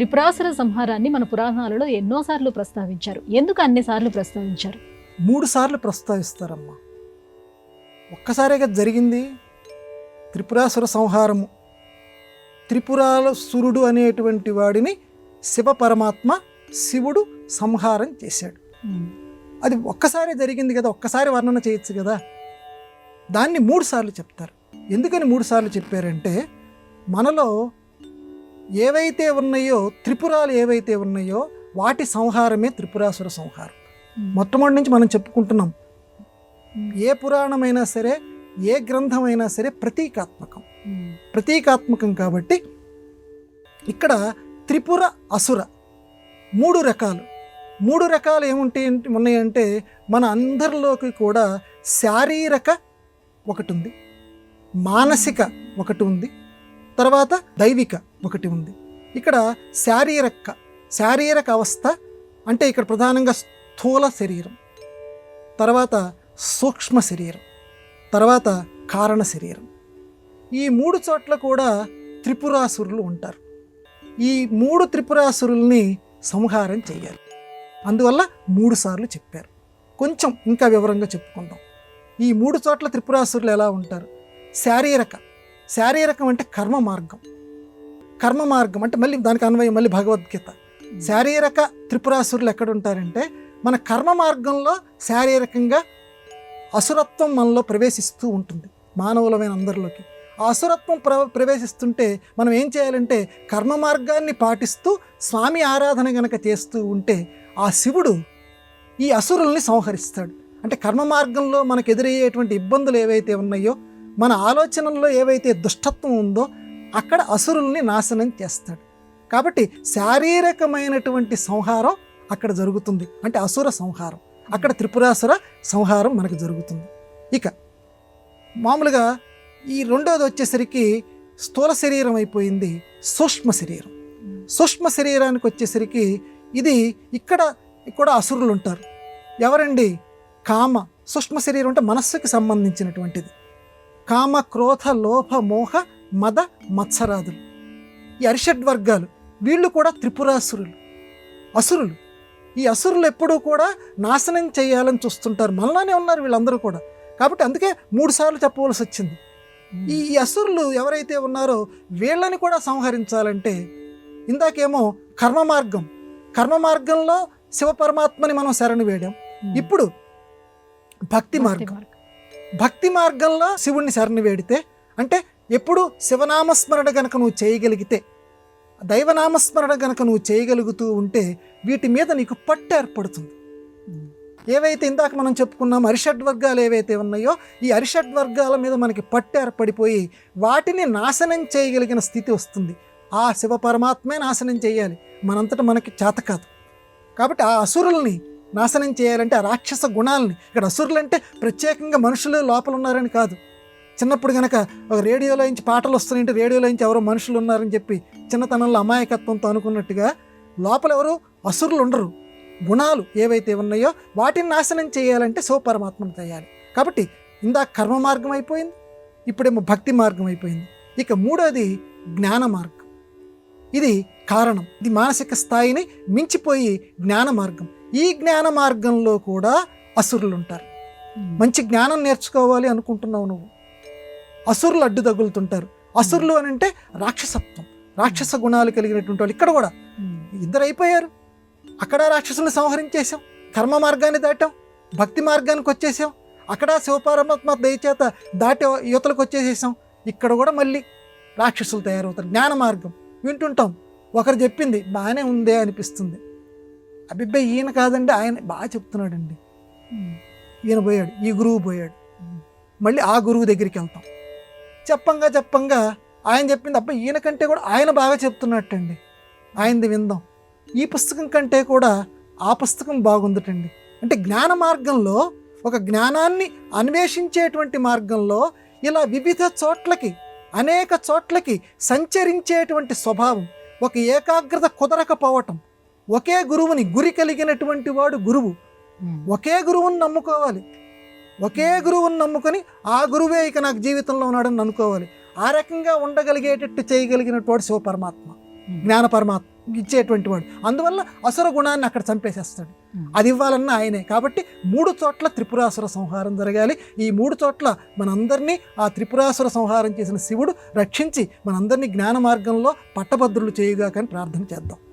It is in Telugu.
త్రిపురాసుర సంహారాన్ని మన పురాణాలలో ఎన్నోసార్లు ప్రస్తావించారు. ఎందుకు అన్ని సార్లు ప్రస్తావించారు? మూడు సార్లు ప్రస్తావిస్తారమ్మా. ఒక్కసారిగా జరిగింది త్రిపురాసుర సంహారము. త్రిపురాల సురుడు అనేటువంటి వాడిని శివ పరమాత్మ శివుడు సంహారం చేశాడు. అది ఒక్కసారి జరిగింది కదా ఒక్కసారి వర్ణన చేయొచ్చు కదా. దాన్ని మూడు సార్లు చెప్తారు. ఎందుకని మూడు సార్లు చెప్పారంటే మనలో ఏవైతే ఉన్నాయో త్రిపురాలు ఏవైతే ఉన్నాయో వాటి సంహారమే త్రిపురాసుర సంహారం. మొట్టమొదటి నుంచి మనం చెప్పుకుంటున్నాం. ఏ పురాణమైనా సరే ఏ గ్రంథమైనా సరే ప్రతీకాత్మకం. ప్రతీకాత్మకం కాబట్టి ఇక్కడ త్రిపుర అసుర మూడు రకాలు. మూడు రకాలు ఏముంటాయి ఉన్నాయంటే మన అందరిలోకి కూడా శారీరక ఒకటి ఉంది. మానసిక ఒకటి ఉంది. తర్వాత దైవిక ఒకటి ఉంది. ఇక్కడ శారీరక శారీరక అవస్థ అంటే ఇక్కడ ప్రధానంగా స్థూల శరీరం తర్వాత సూక్ష్మ శరీరం తర్వాత కారణ శరీరం. ఈ మూడు చోట్ల కూడా త్రిపురాసురులు ఉంటారు. ఈ మూడు త్రిపురాసురుల్ని సంహారం చేయాలి. అందువల్ల మూడు సార్లు చెప్పారు. కొంచెం ఇంకా వివరంగా చెప్పుకుందాం. ఈ మూడు చోట్ల త్రిపురాసురులు ఎలా ఉంటారు? శారీరక శారీరకం అంటే కర్మ మార్గం. కర్మ మార్గం అంటే మళ్ళీ దానికి అన్వయం మళ్ళీ భగవద్గీత. శారీరక త్రిపురాసురులు ఎక్కడ ఉంటారంటే మన కర్మ మార్గంలో శారీరకంగా అసురత్వం మనలో ప్రవేశిస్తూ ఉంటుంది మానవులమైన అందరిలోకి. ఆ అసురత్వం ప్ర ప్రవేశిస్తుంటే మనం ఏం చేయాలంటే కర్మ మార్గాన్ని పాటిస్తూ స్వామి ఆరాధన గనక చేస్తూ ఉంటే ఆ శివుడు ఈ అసురుల్ని సంహరిస్తాడు. అంటే కర్మ మార్గంలో మనకు ఎదురయ్యేటువంటి ఇబ్బందులు ఏవైతే ఉన్నాయో మన ఆలోచనల్లో ఏవైతే దుష్టత్వం ఉందో అక్కడ అసురుల్ని నాశనం చేస్తాడు. కాబట్టి శారీరకమైనటువంటి సంహారం అక్కడ జరుగుతుంది. అంటే అసుర సంహారం. అక్కడ త్రిపురాసుర సంహారం మనకు జరుగుతుంది. ఇక మామూలుగా ఈ రెండోది వచ్చేసరికి స్థూల శరీరం అయిపోయింది సూక్ష్మ శరీరం. సూక్ష్మ శరీరానికి వచ్చేసరికి ఇది ఇక్కడ కూడా అసురులు ఉంటారు. ఎవరండి? కామ. సూక్ష్మ శరీరం అంటే మనస్సుకి సంబంధించినటువంటిది. కామ క్రోధ లోభ మోహ మద మత్సరాదులు. ఈ అరిషడ్ వర్గాలు వీళ్ళు కూడా త్రిపురాసురులు అసురులు. ఈ అసురులు ఎప్పుడూ కూడా నాశనం చేయాలని చూస్తుంటారు. మనలోనే ఉన్నారు వీళ్ళందరూ కూడా. కాబట్టి అందుకే మూడు సార్లు చెప్పవలసి వచ్చింది. ఈ అసురులు ఎవరైతే ఉన్నారో వీళ్ళని కూడా సంహరించాలంటే ఇందాకేమో కర్మ మార్గం కర్మ మార్గంలో శివ పరమాత్మని మనం శరణు వేయడం. ఇప్పుడు భక్తి మార్గం. భక్తి మార్గంలో శివుణ్ణి శరణి వేడితే అంటే ఎప్పుడు శివనామస్మరణ గనక నువ్వు చేయగలిగితే దైవనామస్మరణ గనక నువ్వు చేయగలుగుతూ ఉంటే వీటి మీద నీకు పట్టు ఏర్పడుతుంది. ఏవైతే ఇందాక మనం చెప్పుకున్నాం అరిషడ్ వర్గాలు ఏవైతే ఉన్నాయో ఈ అరిషడ్ వర్గాల మీద మనకి పట్టు ఏర్పడిపోయి వాటిని నాశనం చేయగలిగిన స్థితి వస్తుంది. ఆ శివ పరమాత్మే నాశనం చేయాలి. మనంతట మనకి చేత కాదు. కాబట్టి ఆ అసురుల్ని నాశనం చేయాలంటే ఆ రాక్షస గుణాలని. ఇక్కడ అసురులు అంటే ప్రత్యేకంగా మనుషులు లోపల ఉన్నారని కాదు. చిన్నప్పుడు కనుక ఒక రేడియోలో నుంచి పాటలు వస్తున్నాయంటే రేడియోలో నుంచి ఎవరో మనుషులు ఉన్నారని చెప్పి చిన్నతనంలో అమాయకత్వంతో అనుకున్నట్టుగా లోపల ఎవరు అసురులు ఉండరు. గుణాలు ఏవైతే ఉన్నాయో వాటిని నాశనం చేయాలంటే శివపరమాత్మను చేయాలి కాబట్టి ఇందా కర్మ మార్గం అయిపోయింది ఇప్పుడేమో భక్తి మార్గం అయిపోయింది. ఇక మూడోది జ్ఞాన మార్గం. ఇది కారణం. ఇది మానసిక స్థాయిని మించిపోయి జ్ఞాన మార్గం. ఈ జ్ఞాన మార్గంలో కూడా అసురులు ఉంటారు మంచి జ్ఞానం నేర్చుకోవాలి అనుకుంటున్నావు నువ్వు. అసురులు అడ్డు తగులుతుంటారు. అసురులు అని అంటే రాక్షసత్వం రాక్షస గుణాలు కలిగినటువంటి వాళ్ళు ఇక్కడ కూడా. ఇద్దరు అయిపోయారు. అక్కడ రాక్షసుల్ని సంహరించేసాం కర్మ మార్గాన్ని దాటాం. భక్తి మార్గానికి వచ్చేసాం. అక్కడ శివపరమాత్మ దయచేత దాటి యువతలకు వచ్చేసేసాం. ఇక్కడ కూడా మళ్ళీ రాక్షసులు తయారవుతారు. జ్ఞాన మార్గం వింటుంటాం. ఒకరు చెప్పింది బాగానే ఉందే అనిపిస్తుంది. అభిబ్బాయి ఈయన కాదండి ఆయన బాగా చెప్తున్నాడండి. ఈయన పోయాడు ఈ గురువు పోయాడు. మళ్ళీ ఆ గురువు దగ్గరికి వెళ్తాం. చెప్పంగా చెప్పంగా ఆయన చెప్పింది అబ్బా ఈయన కంటే కూడా ఆయన బాగా చెప్తున్నట్టండి. ఆయనది విందాం. ఈ పుస్తకం కంటే కూడా ఆ పుస్తకం బాగుందటండి. అంటే జ్ఞాన మార్గంలో ఒక జ్ఞానాన్ని అన్వేషించేటువంటి మార్గంలో ఇలా వివిధ చోట్లకి అనేక చోట్లకి సంచరించేటువంటి స్వభావం ఒక ఏకాగ్రత కుదరకపోవటం ఒకే గురువుని గురి కలిగినటువంటి వాడు గురువు. ఒకే గురువుని నమ్ముకోవాలి. ఒకే గురువుని నమ్ముకొని ఆ గురువే ఇక నాకు జీవితంలో ఉన్నాడని అనుకోవాలి ఆ రకంగా ఉండగలిగేటట్టు చేయగలిగినటువంటి శివ పరమాత్మ జ్ఞాన పరమాత్మ ఇచ్చేటువంటి వాడు. అందువల్ల అసుర గుణాన్ని అక్కడ చంపేసేస్తాడు. అది ఇవ్వాలన్నా ఆయనే. కాబట్టి మూడు చోట్ల త్రిపురాసుర సంహారం జరగాలి. ఈ మూడు చోట్ల మనందరినీ ఆ త్రిపురాసుర సంహారం చేసిన శివుడు రక్షించి మనందరినీ జ్ఞాన మార్గంలో పట్టభద్రులు చేయుగా కానీ ప్రార్థన చేద్దాం.